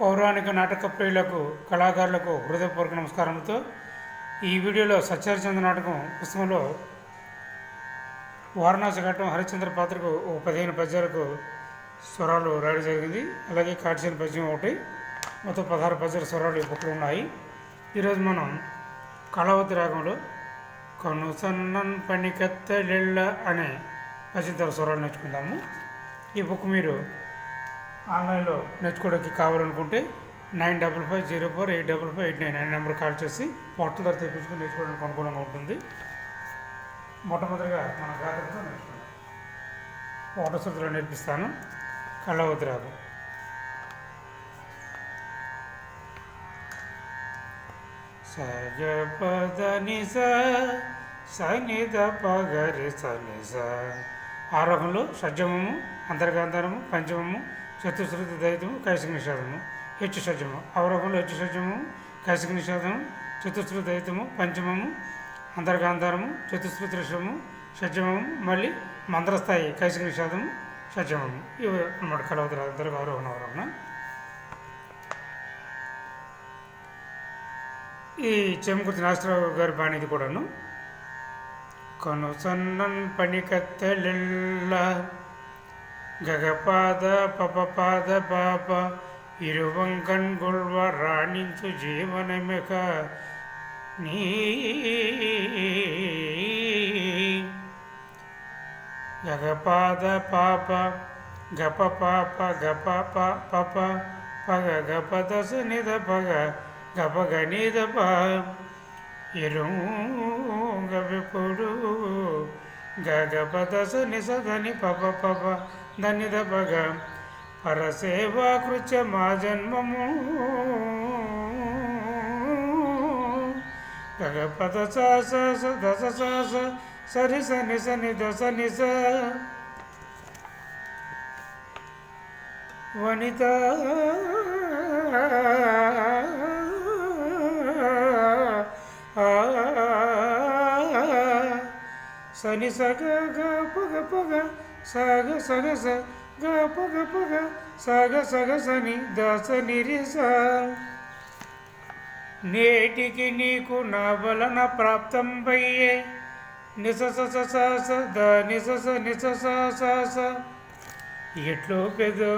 పౌరాణిక నాటక ప్రియులకు కళాకారులకు హృదయపూర్వక నమస్కారంతో ఈ వీడియోలో సత్యహరిచంద్ర నాటకం పుస్తకంలో వారణాసి ఘట్టం హరిశ్చంద్ర పాత్రకు ఓ పదిహేను పద్యాలకు స్వరాలు రాయడం జరిగింది. అలాగే కాటిసిన పద్యం ఒకటి మొత్తం పదహారు పద్యాల స్వరాలు ఈ ఉన్నాయి. ఈరోజు మనం కళావతి రాగంలో కను సన్నన్ పనికెత్తలిళ్ళ అనే పద్యంతర స్వరాలు నేర్చుకుందాము. ఈ బుక్ మీరు ఆన్లైన్లో నేర్చుకోవడానికి కావాలనుకుంటే nine double five zero four eight double five eight nine అనే నెంబర్ కాల్ చేసి పోర్టల్ ధర తెప్పించుకుని నేర్చుకోవడానికి అనుకూలంగా ఉంటుంది. మొట్టమొదటిగా మన గాథతో నేర్చుకుంటాం ఓటశుద్ధిలో నేర్పిస్తాను. కళ్ళవతి రాదు. పద నిస సనిద పగరి సనిస ఆరోహంలో షడ్జమము అంతర్గాంధనము పంచమము చతుశ్రుతి ద్వైతము కైసిక నిషేధము. హెచ్చు సజ్జము. అవరోహంలో హెచ్చు సజ్జము కైసిక నిషేధము చతుశ్రుతి దైతము పంచమము అంతర్గాంధారము చతుశ్రుతి ఋషము షడ్జమము మళ్ళీ మంత్రస్థాయి కైసిక నిషేధము షడ్జమము ఇవి అన్నమాట కలవతులు అందరూ అవరోహణ అవరోహణ ఈ చెమకుర్తి నాగేశ్వరరావు గారి బాణిది కూడాను. కను సన్నన్ పనికత్తెల్ల గగపాద పపపాద పాప ఇరువంకన్ గొల్వ రాణించు జీవనమిక. నీ గగపాద పాప గప పాప గప ప పప పగ గప దశ నిద పగ గప గణిద ప. ఇరుంగవిపుడు గగప గగపదసు నిసదని పప పప ధనిద పగ పరసేవా కృత్య మా జన్మము. గగపద స స దశ స సరి స నిస ని నిస. వనిత సని సగ గ పగ పగ సగ సగ స గ పగ పగ సగ సగ సని దశ నిరిస. నేటికి నీకు నా వలన ప్రాప్తం పయ్యే నిస స స స ద నిస స నిస స స స. ఎట్లో పెదో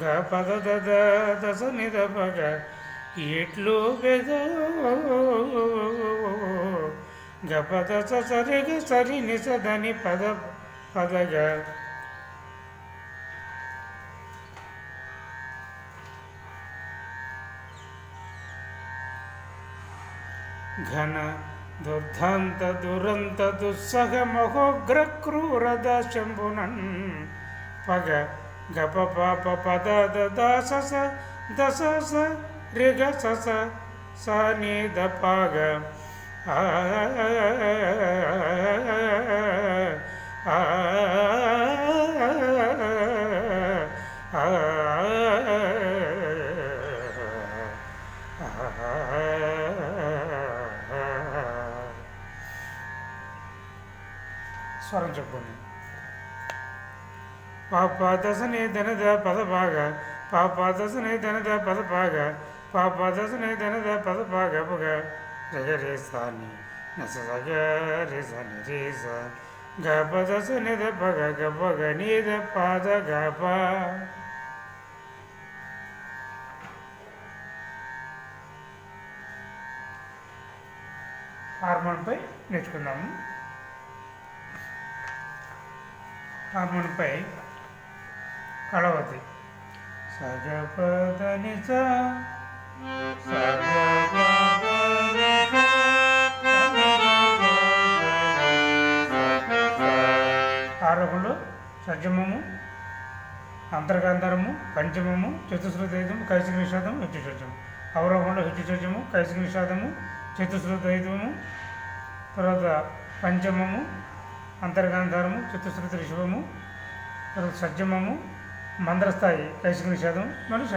గ పద ద ద దశ నిద పగ ఎట్లో పెదో గ పద స సరి గ సరి నిస దని పద పదగ ఘన దుర్ధాంత దురంత దుస్సహ మహోగ్ర క్రూరద శంభునన్ పగ గప పాప పద దాస స దశ స రిగ స స స ని ద పగ ఆ ఆ స్వరం చెప్పండి పాప దశని ధనద పద భాగ పాప రగ రే సాని నస సగ రే సని రే స గప దశ నిద పగ గప గణిద పాద గప హార్మోన్పై నేర్చుకుందాము హార్మోన్పై కళవతి సగపదని ఆరోహంలో సజ్జమము అంతర్గాంధరము పంచమము చతుశ్రుతైతము కైసిక నిషాదము హెచ్చు సజ్జము అవరోహంలో హెచ్చు సజ్జము కైసిక నిషాదము చతుశ్రుతైతము తర్వాత పంచమము అంతర్గాంధారము చతుశ్రుతి రిషభము తర్వాత సజ్జమము మంద్రస్థాయి కైసిక నిషేధం మరియు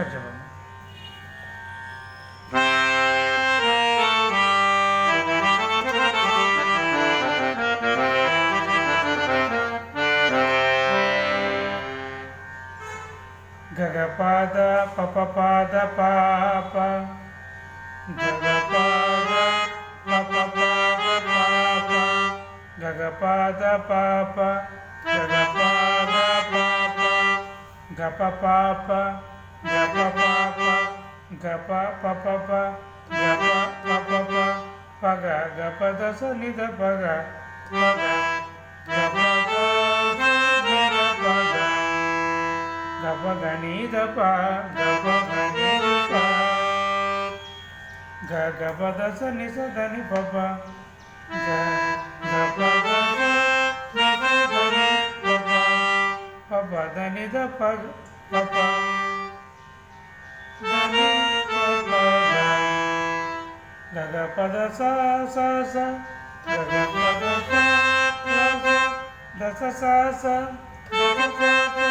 సజ్జమము గగపాద పపపాద పాప గగపాద పపపాద పాప గగపాద పాప గగపాద పాప గప పాప గప పాప గప పపప గప పపప పగ గప దశ నిద పగ పగ గప పగ గప గని దప గప గని దప గ గప దశ నిస దని పప గ గప దశ నిస దని పప పప దని దప పప దని పప గ గ పద స స స గ గ పద స దశ స స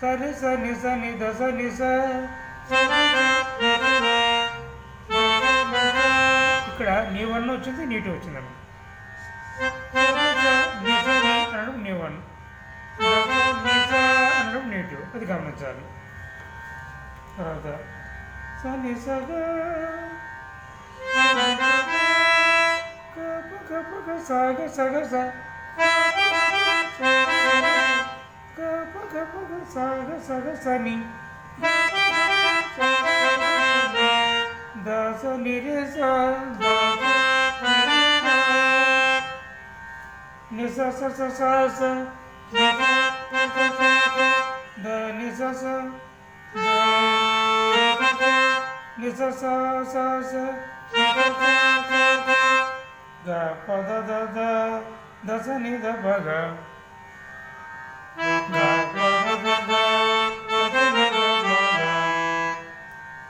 సరి సని సని దశ ని స ఇక్కడ నీ వన్ వచ్చింది నీటి వచ్చింది అనడం నీ వన్. అనడం నీటు. అది గమనించాలి. తర్వాత సని సగా కప కప సగ సగ స. కప కప గ సగ సగ సని దస నిరే స నిస స స స స ద నిస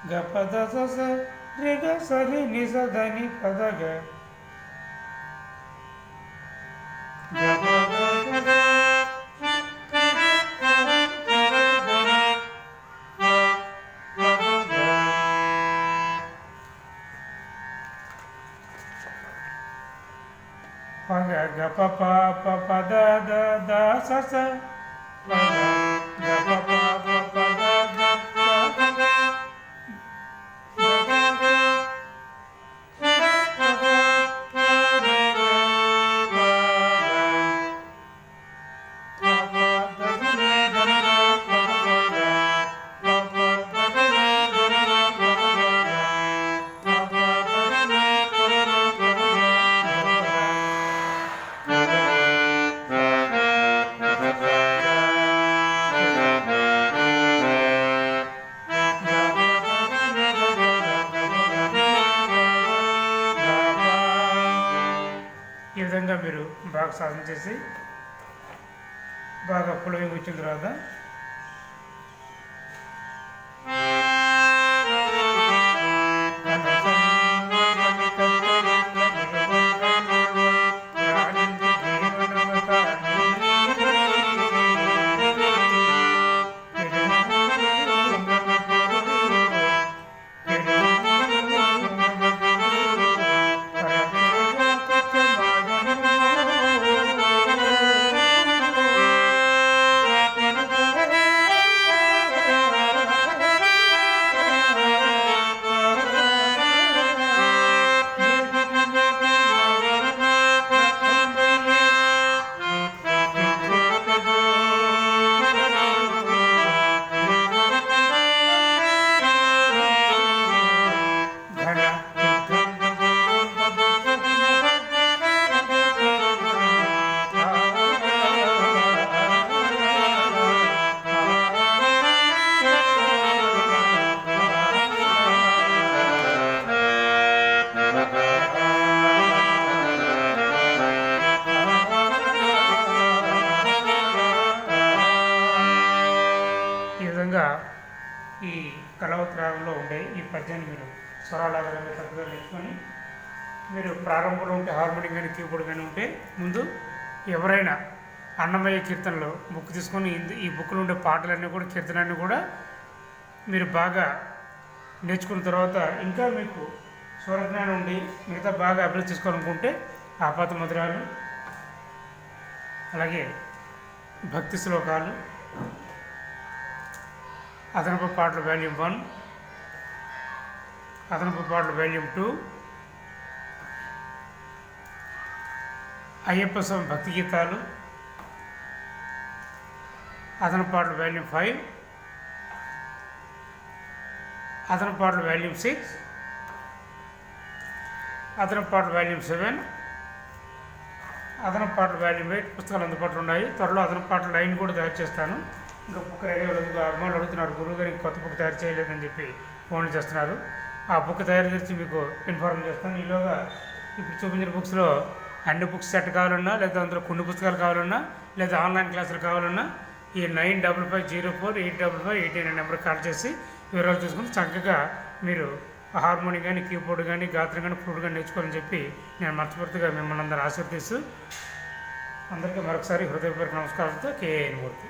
గ పద స స రి గ స రి ని స ద ని పద గ గ పద ద ద పగ గ ప ప ప ప ద సాధన చేసి బాగా పులవింగ్ వచ్చిన తర్వాత ఉంటాయి ఈ పద్యాన్ని మీరు స్వరాలాగరంగా చక్కగా నేర్చుకొని మీరు ప్రారంభంలో ఉంటే హార్మోనియం కానీ కీబోర్డ్ కానీ ఉంటే ముందు ఎవరైనా అన్నమయ్య కీర్తనలో బుక్ తీసుకొని ఈ బుక్లో ఉండే పాటలన్నీ కూడా కీర్తనన్నీ కూడా మీరు బాగా నేర్చుకున్న తర్వాత ఇంకా మీకు స్వరజ్ఞానం ఉండి మిగతా బాగా అభివృద్ధి చేసుకోవాలనుకుంటే ఆపాత మధురాలు అలాగే భక్తి శ్లోకాలు అదనపు పాటలు వాల్యూమ్ వన్ అదనపు పాటలు వాల్యూమ్ టూ. అయ్యప్ప స్వామి భక్తి గీతాలు. అదనపు పాటలు వాల్యూమ్ ఫైవ్. అదనపు పాటలు వాల్యూమ్ సిక్స్. అదనపు పాటలు వాల్యూమ్ సెవెన్. అదనపు పాటలు వాల్యూమ్ ఎయిట్ పుస్తకాలు అందుబాటులో ఉన్నాయి. త్వరలో అదనపు పాటలు లైన్ కూడా తయారు చేస్తాను. ఇంకా బుక్ రెడీ అమ్మాయిలు అడుగుతున్నారు గురువు గారికి కొత్త బుక్ తయారు చేయలేదని చెప్పి ఫోన్ చేస్తున్నారు. ఆ బుక్ తయారు చేసి మీకు ఇన్ఫార్మ్ చేస్తాను. ఈలోగా ఇప్పుడు చూపించిన బుక్స్లో అన్ని బుక్స్ సెట్ కావాలన్నా లేదా అందులో కొన్ని పుస్తకాలు కావాలన్నా లేదా ఆన్లైన్ క్లాసులు కావాలన్నా ఈ nine double five zero four eight double five eight nine number call చేసి వివరాలు తీసుకుని చక్కగా మీరు హార్మోని కానీ కీబోర్డ్ కానీ గాత్రం కానీ ఫ్లూట్ కానీ నేర్చుకోవాలని చెప్పి నేను మనస్ఫూర్తిగా మిమ్మల్ని అందరూ ఆశీర్దిస్తూ అందరికీ మరొకసారి హృదయపూర్వక నమస్కారాలతో కేఎన్ మూర్తి.